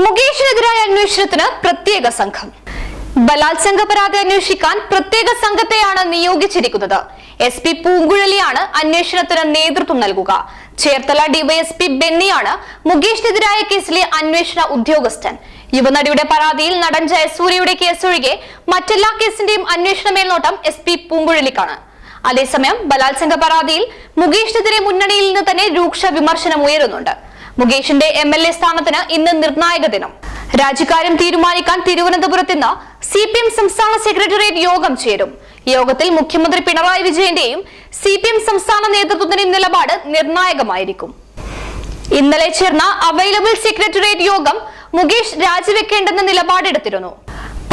മുകേഷിനെതിരായ അന്വേഷണത്തിന് പ്രത്യേക സംഘം. ബലാത്സംഗ പരാതി അന്വേഷിക്കാൻ പ്രത്യേക സംഘത്തെയാണ് നിയോഗിച്ചിരിക്കുന്നത്. എസ് പി പൂങ്കുഴലിയാണ് അന്വേഷണത്തിന് നേതൃത്വം നൽകുക. ചേർത്തല ഡിവൈഎസ്പി ബെന്നിയാണ് മുകേഷിനെതിരായ കേസിലെ അന്വേഷണ ഉദ്യോഗസ്ഥൻ. യുവനടിയുടെ പരാതിയിൽ നടൻ ജയസൂര്യയുടെ കേസൊഴികെ മറ്റെല്ലാ കേസിന്റെയും അന്വേഷണ മേൽനോട്ടം എസ് പി പൂങ്കുഴലിക്കാണ്. അതേസമയം ബലാത്സംഗ പരാതിയിൽ മുകേഷിനെതിരെ മുന്നണിയിൽ നിന്ന് തന്നെ രൂക്ഷ വിമർശനം ഉയരുന്നുണ്ട്. മുകേഷിന്റെ എം എൽ എ സ്ഥാനത്തിന് ഇന്ന് നിർണായക ദിനം. രാജിക്കാര്യം തീരുമാനിക്കാൻ തിരുവനന്തപുരത്ത് ഇന്ന് സി പി എം സംസ്ഥാന സെക്രട്ടേറിയറ്റ് യോഗം ചേരും. യോഗത്തിൽ മുഖ്യമന്ത്രി പിണറായി വിജയന്റെയും സി പി എം സംസ്ഥാന നേതൃത്വത്തിന്റെയും നിലപാട് നിർണായകമായിരിക്കും. ഇന്നലെ ചേർന്ന അവൈലബിൾ സെക്രട്ടേറിയറ്റ് യോഗം മുകേഷ് രാജിവെക്കേണ്ടെന്ന നിലപാടെടുത്തിരുന്നു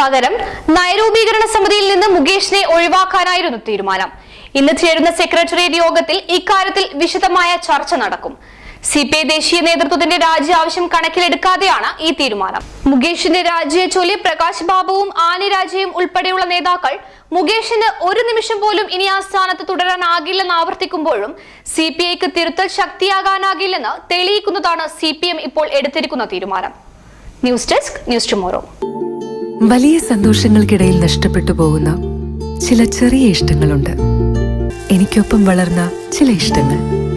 പകരം നയരൂപീകരണ സമിതിയിൽ നിന്ന് മുകേഷിനെ ഒഴിവാക്കാനായിരുന്നു തീരുമാനം. ഇന്ന് ചേരുന്ന സെക്രട്ടേറിയറ്റ് യോഗത്തിൽ ഇക്കാര്യത്തിൽ വിശദമായ ചർച്ച നടക്കും. സി പി ഐ ദേശീയ നേതൃത്വത്തിന്റെ രാജി ആവശ്യം കണക്കിലെടുക്കാതെയാണ് ഈ തീരുമാനം. മുകേഷിന്റെ രാജിയെ ചൊല്ലി പ്രകാശ് ബാബുവും ആനി രാജയും ഉൾപ്പെടെയുള്ള നേതാക്കൾ മുകേഷിന് ഒരു നിമിഷം പോലും ഇനി ആ സ്ഥാനത്ത് തുടരാനാകില്ലെന്ന് ആവർത്തിക്കുമ്പോഴും സി പി ഐക്ക് തിരുത്തൽ ശക്തിയാകാനാകില്ലെന്ന് തെളിയിക്കുന്നതാണ് സി പി എം ഇപ്പോൾ എടുത്തിരിക്കുന്ന തീരുമാനം. News desk news tomorrow. വലിയ സന്തോഷങ്ങൾക്കിടയിൽ നഷ്ടപ്പെട്ടു പോകുന്ന ചില ചെറിയ ഇഷ്ടങ്ങളുണ്ട്. എനിക്കൊപ്പം വളർന്ന ചില ഇഷ്ടങ്ങൾ.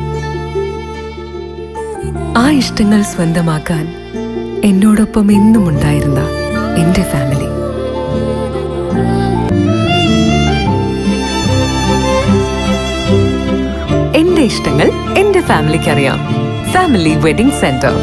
ആ ഇഷ്ടങ്ങൾ സ്വന്തമാക്കാൻ എന്നോടൊപ്പം എന്നും ഉണ്ടായിരുന്ന എന്റെ ഫാമിലി എന്റെ ഇഷ്ടങ്ങൾ എന്റെ ഫാമിലിക്ക് അറിയാം. Family wedding centre